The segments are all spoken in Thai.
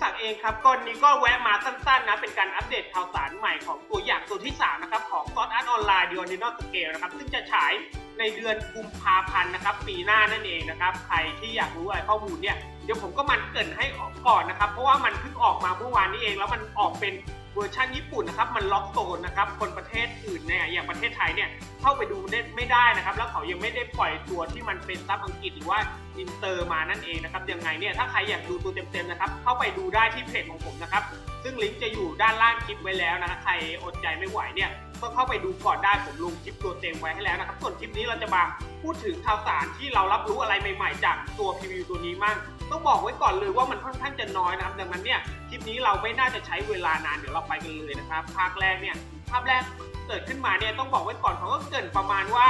องครับก่อนนี้ก็แวะมาสั้นๆนะ เป็นการอัปเดตข่าวสารใหม่ของตัวอย่างตัวที่ 3 นะครับ ของซอสอาร์ตออนไลน์ดิออนินอสเกลนะครับ ซึ่งจะฉายในเดือนกุมภาพันธ์นะครับ ปีหน้านั่นเองนะครับ ใครที่อยากรู้อะไรข้อมูลเนี่ย เดี๋ยวผมก็มันเกินให้ออกก่อนนะครับ เพราะว่ามันเพิ่งออกมาเมื่อวานนี้เอง แล้วมันออกเป็นเวอร์ชันญี่ปุ่นนะครับ มันล็อกโซนนะครับ คนประเทศอื่นเนี่ยอย่างประเทศไทยเนี่ยเข้าไปดูได้ไม่ได้นะครับ แล้วเขายังไม่ได้ปล่อยตัวที่มันเป็นซับอังกฤษหรือว่า อินเตอร์มานั่นเองนะครับยังไงเนี่ยถ้าใครอยากดูตัวเต็มๆนะครับเข้าไปดูได้ที่เพจของผมนะครับซึ่งลิงก์จะอยู่ด้านล่างคลิปไว้แล้วนะใครอดใจไม่ไหวเนี่ยก็เข้าไปดูก่อนได้ผมลงคลิปตัวเต็มไว้ให้แล้วนะครับส่วนคลิปนี้เราจะมาพูดถึงข่าวสารที่เรารับรู้อะไรใหม่ ๆ จากตัวพรีวิวตัวนี้มั่งต้องบอกไว้ก่อนเลยว่ามันค่อนข้างจะน้อยนะครับดังนั้นเนี่ยคลิปนี้เราไม่น่าจะใช้เวลานานเดี๋ยวเราไปกันเลยนะครับภาคแรกเนี่ยภาพแรกเกิดขึ้นมาเนี่ยต้องบอกไว้ก่อนเขาก็เกินประมาณว่า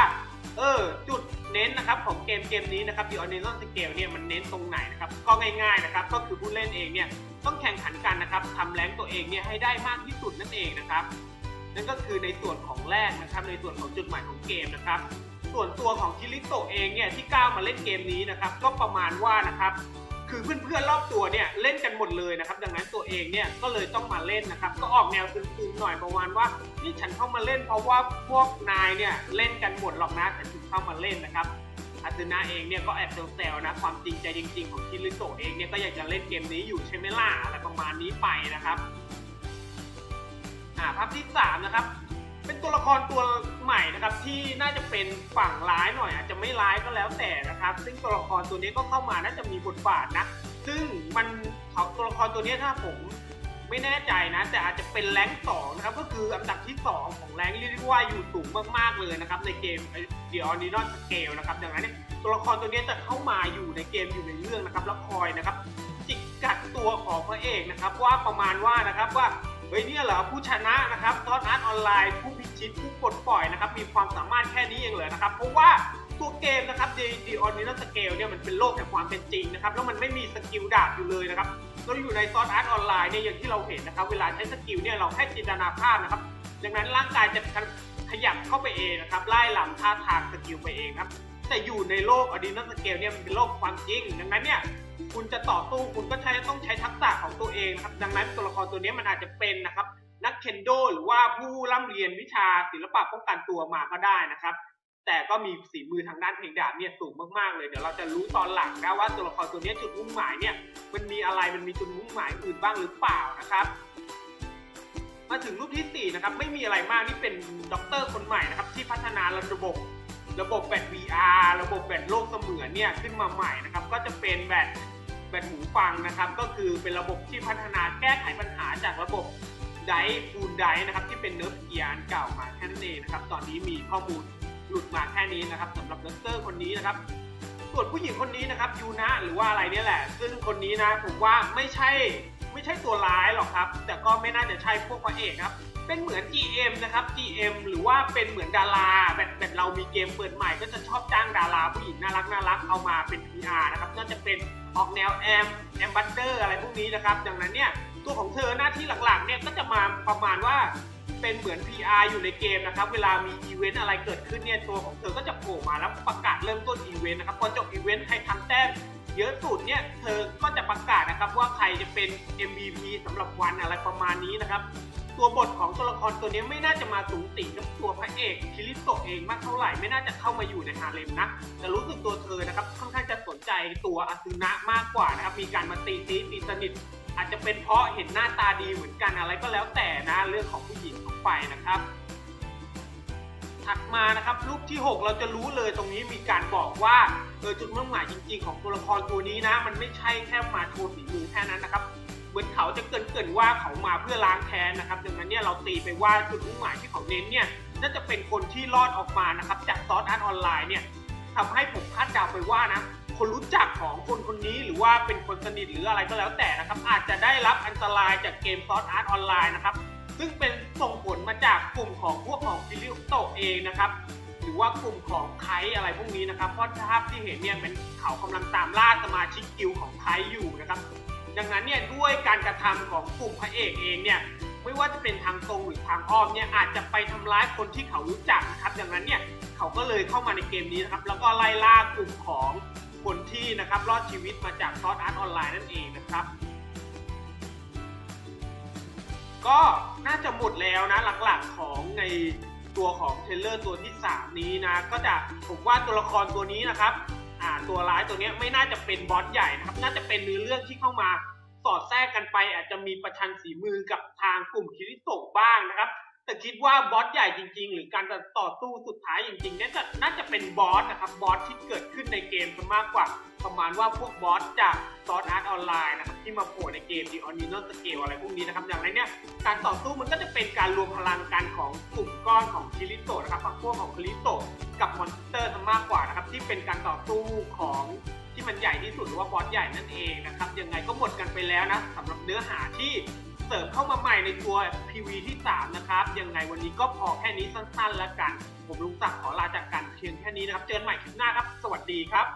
เออจุด เน้นนะครับของเกมเกมนี้นะครับ The Original Scale เนี่ยมันเน้นตรงไหนนะครับ ก็ง่ายๆนะครับ ก็คือผู้เล่นเองเนี่ยต้องแข่งขันกันนะครับทำแรงตัวเองเนี่ยให้ได้มากที่สุดนั่นเองนะครับ นั่นก็คือในส่วนของแรกนะครับ ในส่วนของจุดหมายของเกมนะครับ ส่วนตัวของคิริโตเองเนี่ยที่ก้าวมาเล่นเกมนี้นะครับ ก็ประมาณว่านะครับ คือเพื่อนๆรอบตัวเนี่ยเล่นกันหมดเลยนะครับ ดังนั้นตัวเองเนี่ยก็เลยต้องมาเล่นนะครับ ก็ออกแนวตึงๆหน่อยประมาณว่านี่ฉันเข้ามาเล่นเพราะว่าพวกนายเนี่ยเล่นกันหมดหรอกนะฉันถึงเข้ามาเล่นนะครับอาซึนะเองเนี่ยก็แอบแซวๆนะความจริงใจจริง ๆ ของคิริโตะเองเนี่ยก็อยากจะเล่นเกมนี้อยู่ใช่ไหมล่ะอะไรประมาณนี้ไปนะครับอ่าภาพที่สามนะครับ เป็นตัวละครตัวใหม่นะครับที่น่าจะเป็นฝั่งร้ายหน่อยอาจจะไม่ร้ายก็แล้วแต่นะครับ ซึ่งตัวละครตัวนี้ก็เข้ามาน่าจะมีบทบาทนะ ซึ่งมันเขาตัวละครตัวนี้ถ้าผมไม่แน่ใจนะ แต่อาจจะเป็นแรงสองนะครับก็คืออันดับที่ 2 ของแรงเรียกได้ว่าอยู่สูงมากๆเลยนะครับในเกม The Original Scale นะครับดังนั้นเนี่ยตัวละครตัวนี้จะเข้ามาอยู่ในเกมอยู่ในเรื่องนะครับแล้วคอยนะครับจิกกัดตัวของพระเอกนะครับว่าประมาณว่านะครับว่า เฮ้ยเนี่ยเหรอผู้ชนะนะครับทอดอาร์ตออนไลน์ผู้พิชิตผู้ปลดปล่อยนะครับมีความสามารถแค่นี้เองเหรอนะครับ เพราะว่าตัวเกมนะครับ The The Original Scale เนี่ยมันเป็นโลกแห่งความเป็นจริงนะครับแล้วมันไม่มีสกิลดาบอยู่เลยนะครับเราอยู่ในซอสอาร์ตออนไลน์เนี่ยอย่างที่เราเห็นนะครับ เวลาใช้สกิลเนี่ยเราแค่จินตนาภาพนะครับดังนั้นร่างกายจะขยับเข้าไปเองนะครับไล่ลำท่าทางสกิลไปเองครับแต่อยู่ในโลกอดีนัสเกลเนี่ยมันเป็นโลกความจริงดังนั้นเนี่ยคุณจะต่อสู้คุณก็ใช้ต้องใช้ทักษะ เองนะครับ ดังนั้นตัวละครตัวนี้มันอาจจะเป็นนะครับ นักเคนโดหรือว่าผู้ร่ำเรียนวิชาศิลปะป้องกันตัวมาก็ได้นะครับ แต่ก็มีฝีมือทางด้านเพลงดาบเนี่ยสูงมากๆเลยเดี๋ยวเราจะรู้ตอนหลังนะว่าตัวละครตัวนี้จุดมุ่งหมายเนี่ยมันมีอะไรมันมีจุดมุ่งหมายอื่นบ้างหรือเปล่านะครับมาถึงรูปที่ 4 นะครับ ไม่มีอะไรมากนี่เป็นด็อกเตอร์คนใหม่นะครับ ที่พัฒนาระบบระบบแบต VR ระบบแบตโลกเสมือนเนี่ยขึ้นมาใหม่นะครับ ก็จะเป็นแบต แบตหูฟังนะครับ ก็คือเป็นระบบที่พัฒนาแก้ไขปัญหาจากระบบไดฟูลไดนะครับ ที่เป็นเนิร์ฟเกียร์เก่ามาแค่นั้นเองนะครับ ตอนนี้มีข้อมูลหลุดมาแค่นี้นะครับสำหรับด็อกเตอร์คนนี้นะครับส่วนผู้หญิงคนนี้นะครับยูนะหรือว่าอะไรเนี่ยแหละ ซึ่งคนนี้นะผมว่าไม่ใช่ไม่ใช่ตัวร้ายหรอกครับ แต่ก็ไม่น่าจะใช่พวกพระเอกครับ เป็นเหมือน GM นะครับ GM หรือว่าเป็นเหมือนดาราแบบแบบเรามีเกมเปิดใหม่ ก็จะชอบจ้างดาราผู้หญิงน่ารักน่ารักเอามาเป็น PR นะครับน่าจะเป็น ออกแนวแอมแอมบัตเดอร์อะไรพวกนี้นะครับ ดังนั้นเนี่ยตัวของเธอหน้าที่หลักๆเนี่ยก็จะมาประมาณว่าเป็นเหมือน PR อยู่ในเกมนะครับ เวลามีอีเวนต์อะไรเกิดขึ้นเนี่ยตัวของเธอก็จะโผล่มาแล้วประกาศเริ่มต้นอีเวนต์นะครับพอจบอีเวนต์ใครทำแต้มเยอะสุดเนี่ยเธอก็จะประกาศนะครับว่าใครจะเป็น MVP สำหรับวันอะไรประมาณนี้นะครับ ตัวบทของตัวละครตัวนี้ไม่น่าจะมาสูงติงกับตัวพระเอกคิริโตะเองมากเท่าไหร่ไม่น่าจะเข้ามาอยู่ในฮาเลมนะแต่รู้สึกตัวเธอนะครับค่อนข้างจะสนใจตัวอาซึนะมากกว่านะครับมีการมาตีตีตีสนิทอาจจะเป็นเพราะเห็นหน้าตาดีเหมือนกันอะไรก็แล้วแต่นะเรื่องของผู้หญิงของไปนะครับถัดมานะครับรูปที่ 6 เราจะรู้เลยตรงนี้มีการบอกว่าเออจุดมุ่งหมายจริง ๆ ของตัวละครตัวนี้นะ มันไม่ใช่แค่มาโชว์ฝีมือแค่นั้นนะครับ เหมือนเขาจะเกรินๆว่าเขามาเพื่อล้างแค้นนะครับ ดังนั้นเนี่ยเราตีไปว่าจุดมุ่งหมายที่เขาเน้นเนี่ยน่าจะเป็นคนที่รอดออกมานะครับ จากซอสอาร์ตออนไลน์เนี่ยทำให้ผมคาดเดาไปว่านะคนรู้จักของคนคนนี้หรือว่าเป็นคนสนิทหรืออะไรก็แล้วแต่นะครับ อาจจะได้รับอันตรายจากเกมซอสอาร์ตออนไลน์นะครับ ซึ่งเป็นส่งผลมาจากกลุ่มของพวกของฟิลิปโตเองนะครับหรือว่ากลุ่มของไคอะไรพวกนี้นะครับเพราะภาพที่เห็นเนี่ยเป็นเขากำลังตามล่าสมาชิกกิลของไคอยู่นะครับ ดังนั้นเนี่ยด้วยการกระทำของกลุ่มพระเอกเองเนี่ยไม่ว่าจะเป็นทางตรงหรือทางอ้อมเนี่ยอาจจะไปทำร้ายคนที่เขารู้จักนะครับดังนั้นเนี่ยเขาก็เลยเข้ามาในเกมนี้นะครับแล้วก็ไล่ล่ากลุ่มของคนที่นะครับรอดชีวิตมาจากซอสอาร์ตออนไลน์นั่นเองนะครับก็น่าจะหมดแล้วนะหลักๆของในตัวของเทเลอร์ตัวที่ 3 นี้นะ ก็จะผมว่าตัวละครตัวนี้นะครับ อ่าตัวร้ายตัวนี้ไม่น่าจะเป็นบอสใหญ่นะครับ น่าจะเป็นเนื้อเรื่องที่เข้ามาสอดแทรกกันไป อาจจะมีประชันสีมือกับทางกลุ่มคิริโตะบ้างนะครับ แต่คิดว่าบอสใหญ่จริง ๆ หรือการต่อสู้สุดท้ายจริงๆนี่จะน่าจะเป็นบอสนะครับบอสที่เกิดขึ้นในเกมซะมากกว่า ประมาณว่าพวกบอสจากซอสอาร์ตออนไลน์นะครับที่มาโผล่ในเกมดีออนิโนสเกลอะไรพวกนี้นะครับอย่างไรเนี่ยการต่อสู้มันก็จะเป็นการรวมพลังกันของกลุ่มก้อนของคิริโตะนะครับพวกของคิริโตะกับมอนสเตอร์ซะมากกว่านะครับ เป็นการต่อสู้ของที่มันใหญ่ที่สุดหรือว่าบอสใหญ่นั่นเองนะครับยังไงก็หมดกันไปแล้วนะสำหรับเนื้อหาที่เสริมเข้ามาใหม่ในตัว PV ที่ 3 นะครับยังไงวันนี้ก็พอแค่นี้สั้นๆแล้วกัน ผมลุงศักดิ์ขอลาจากกันเพียงแค่นี้นะครับ เจอกันใหม่คลิปหน้าครับ สวัสดีครับ